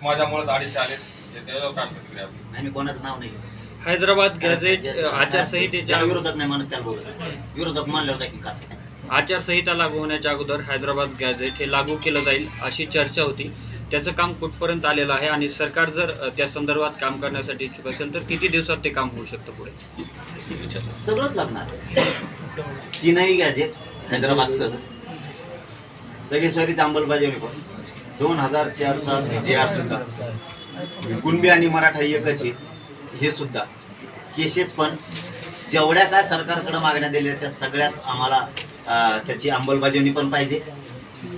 त्याच्यात माझ्यामुळे अडीचशे आले त्याच्यावर काय प्रतिक्रिया आपली. नाही मी कोणाचं नाव नाही घेत. हैदराबाद गॅझेट आचारसंहितेच्या ज्याला विरोधक नाही म्हणत त्याला बोलत विरोधक मानल्यावर देखील काच आहे. आचारसंहिता लागू होण्याच्या अगोदर हैदराबाद गॅझेट हे लागू केलं जाईल अशी चर्चा होती. त्याचं काम कुठपर्यंत आलेलं आहे आणि सरकार जर अ, त्या संदर्भात काम करण्यासाठी इच्छुक असेल तर किती दिवसात ते काम होऊ शकतं पुढे? सगळंच लागणार तीनही गॅजेट हैदराबाद सह सगळे स्वारीची अंमलबजावणी पण दोन हजार चारचा जे आर सुद्धा. कुणबी आणि मराठा एकच आहे. हे सुद्धा. केसेस पण जेवढ्या काय सरकारकडे मागण्या दिल्या त्या सगळ्यात आम्हाला त्याची अंमलबजावणी पण पाहिजे.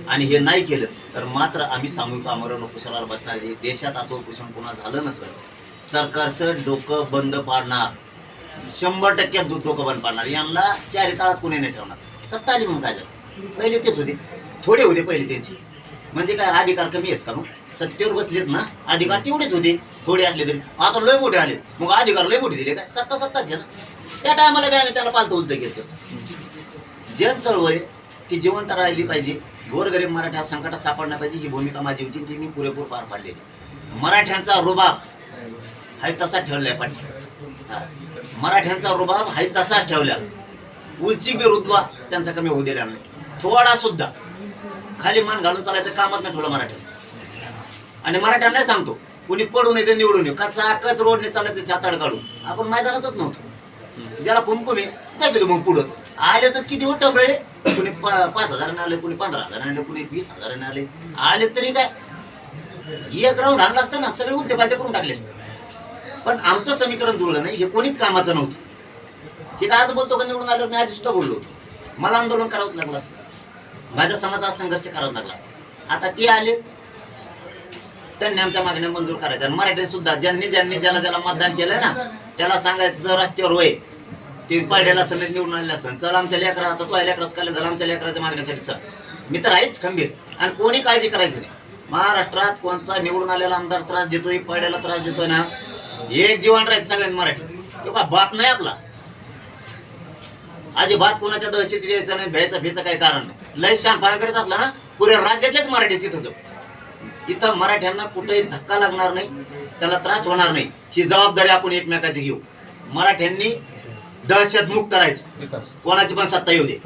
आणि हे नाही केलं तर मात्र आम्ही सामूहिक आमरण उपोषणाला बसणार आहे. देशात असं उपोषण पुन्हा झालं नसतं सरकारचं डोकं बंद पाडणार. शंभर टक्क्यात दूध डोकं बंद पाडणार. यांना चारी ताळात कोणी नाही ठेवणार. सत्ता आली मग काय झालं? पहिले तेच होते. थोडे होते पहिले त्यांची. म्हणजे काय अधिकार कमी आहेत का मग? सत्तेवर बसलेच ना. अधिकार तेवढेच होते. थोडे असले तरी. आता लय मोठे आले मग अधिकार लय मोठे दिले काय? सत्ता सत्ताच आहे ना. त्या टायमाला बी आम्ही त्याला पालतं उलतं घेतलं. जन चळवळ आहे, ती जिवंत राहिली पाहिजे. गोरगरीब मराठा संकटात सापडण्या पाहिजे. ही भूमिका माझी होती. ती मी पुरेपूर पार पाडलेली मराठ्यांचा रुबाब हाय तसा ठेवलाय पाठी मराठ्यांचा रुबाब हाय तसाच ठेवला उंची बिरुद्वा त्यांचा कमी होऊ दिला नाही. थोडा सुद्धा. खाली मान घालून चालायचं कामात नाही ठेवलं मराठ्यानं आणि मराठ्यांना सांगतो कुणी पडू नये ते निवडून येऊ. का चाकच रोडने चालायचं छाताड काढून. आपण मैदानातच नव्हतो. ज्याला कुमकुमे त्या मग पुढं. आले तर किती होत टमरळे कुणी पा- पाच हजाराने आले कुणी पंधरा हजाराने आले कुणी वीस हजाराने आले. आले तरी काय? एक राऊंड आणला असतं ना सगळे उलटे पालटे करून टाकले असते. पण आमचं समीकरण जुळलं नाही हे कोणीच कामाचं नव्हतं. हे आज बोलतो का निवडून आलं मी आधी सुद्धा बोललो होतो. मला आंदोलन करावंच लागलं असतं. माझ्या समाजात संघर्ष करावा लागला असता. आता ते आले त्यांनी आमच्या मागण्या मंजूर करायच्या. आणि मराठी सुद्धा ज्यांनी ज्यांनी ज्याला ज्याला मतदान केलंय ना त्याला सांगायचं जर रस्त्यावर होय ते पाड्याला सण निवडून आले असं चल आमच्या लेकरा आता तो लेकरात काले झाला आमच्या लेकराच्या मागण्यासाठी चल. मी तर आहेच खंबीर. आणि कोणी काळजी करायची नाही. महाराष्ट्रात कोणता निवडून आलेला आमदार त्रास देतोय पाड्याला त्रास देतोय ना एक जीवन राहायचं सगळ्यांनी मराठी तो का बाप नाही आपला. अजिबात कोणाच्या दहशती द्यायचं नाही भ्यायचं भ्यायचं काही कारण नाही. लय शानपणा करीत असला ना पुऱ्या राज्यातलेच मराठी तिथं जाऊ इथं मराठ्यांना कुठेही धक्का लागणार नाही त्याला त्रास होणार नाही. ही जबाबदारी आपण एकमेकाची घेऊ. मराठ्यांनी दहशत मुक्त राहायचं. कोणाची पण सत्ता येऊ दे.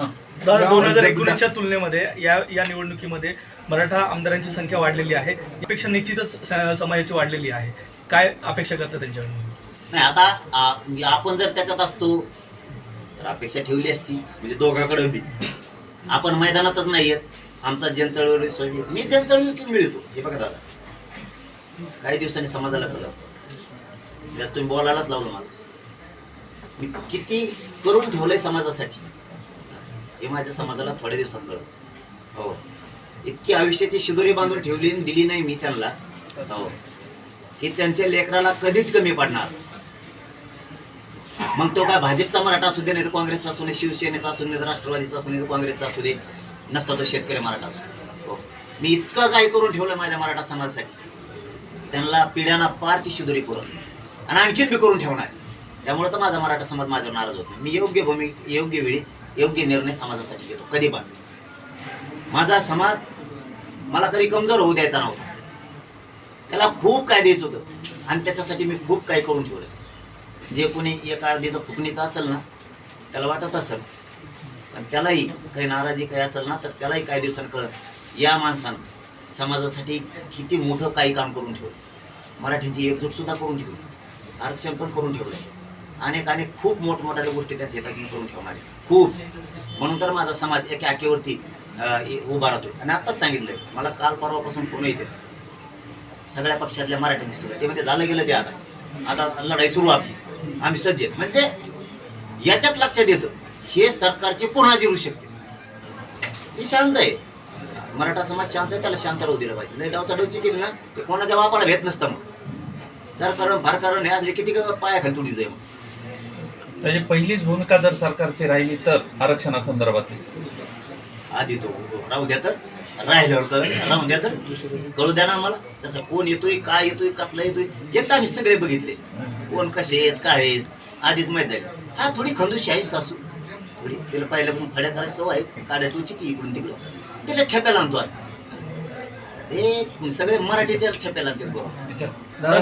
दोन हजार एकोणीसच्या तुलनेमध्ये या या निवडणुकीमध्ये मराठा आमदारांची संख्या वाढलेली आहे. यापेक्षा निश्चितच समाजाची वाढलेली आहे. काय अपेक्षा करता त्यांच्याकडून? नाही आता आपण जर त्याच्यात असतो तर अपेक्षा ठेवली असती. म्हणजे दोघांकडे बी. आपण मैदानातच नाही येत. आमचा जनचळवळ विश्वास. मी जनचळवळीतून मिळतो. हे बघा दादा. काही दिवसांनी समाजाला कळलं. त्यात तुम्ही बोलायलाच लावलं मला. मी किती करून ठेवलंय समाजासाठी हे माझ्या समाजाला थोड्या दिवसात कळलं. हो. इतकी आयुष्याची शिदोरी बांधून ठेवली दिली नाही मी त्यांना. हो. की त्यांच्या लेकराला कधीच कमी पडणार. मग तो काय भाजपचा मराठा असू दे नाही तर काँग्रेसचा असू दे शिवसेनेचा असू दे राष्ट्रवादीचा असू दे काँग्रेसचा असू दे नसता तो शेतकरी मराठा असू दे. हो. मी इतकं काय करून ठेवलं माझ्या मराठा समाजासाठी. त्यांना पिढ्यांना पार ती शिदुरी पुरवली. आणि आणखीन मी करून ठेवणार. त्यामुळे तर माझा मराठा समाज माझ्यावर नाराज होत नाही. मी योग्य भूमी योग्य वेळी योग्य निर्णय समाजासाठी घेतो कधी पण. माझा समाज मला कधी कमजोर होऊ द्यायचा नव्हता. त्याला खूप काय द्यायचं होतं. आणि त्याच्यासाठी मी खूप काही करून ठेवलं जे कोणी एक अर्धीचं फुकणीचं असेल ना त्याला वाटत असेल. पण त्यालाही काही नाराजी काही असेल ना तर त्यालाही काही दिवसांनी कळत या माणसानं समाजासाठी किती मोठं काही काम करून ठेवलं. मराठीची एकजूटसुद्धा करून ठेवली. आरक्षण पण करून ठेवलं अनेक अनेक खूप मोठमोठ्या गोष्टी त्यांच्या हिताची करून ठेवणार. आहे. खूप. म्हणून तर माझा समाज एका आकेवरती उभा राहतोय. आणि आत्ताच सांगितलंय. मला काल परवापासून पुणे येते. सगळ्या पक्षातल्या मराठ्यांची सुद्धा. ते म्हणजे झालं गेलं ते आता. आता लढाई सुरू आपली. आम्ही सज्ज आहेत. म्हणजे याच्यात लक्षात येतं हे सरकारची पुन्हा जिरू शकते. हे शांत आहे. मराठा समाज शांत आहे त्याला शांत राहू दिलं पाहिजे. लय डावचा डवची केली ना ते कोणाच्या बापाला भेट नसतं मग. जर करण फार करण हे असले किती पाया खाली तुडी जाईल मग. म्हणजे पहिलीच भूमिका जर सरकारची राहिली तर आरक्षणासंदर्भातली. आधी तो राहू द्या तर. राहिल्यावर कळ राहू द्या तर. कळू द्या ना आम्हाला. तसं कोण येतोय काय येतोय कसला येतोय. एकदा आम्ही सगळे बघितले. कोण कसे आहेत काय आहेत आधीच माहीत झाले. हा थोडी खंदूशी आहे सासू. थोडी तिला पहिल्या पण फड्या करायची सवय आहे काढ्या तुझी की इकडून तिकडं. तिला ठेप्याला आणतो हे सगळे मराठी त्याला ठेप्याला आणतात बरोबर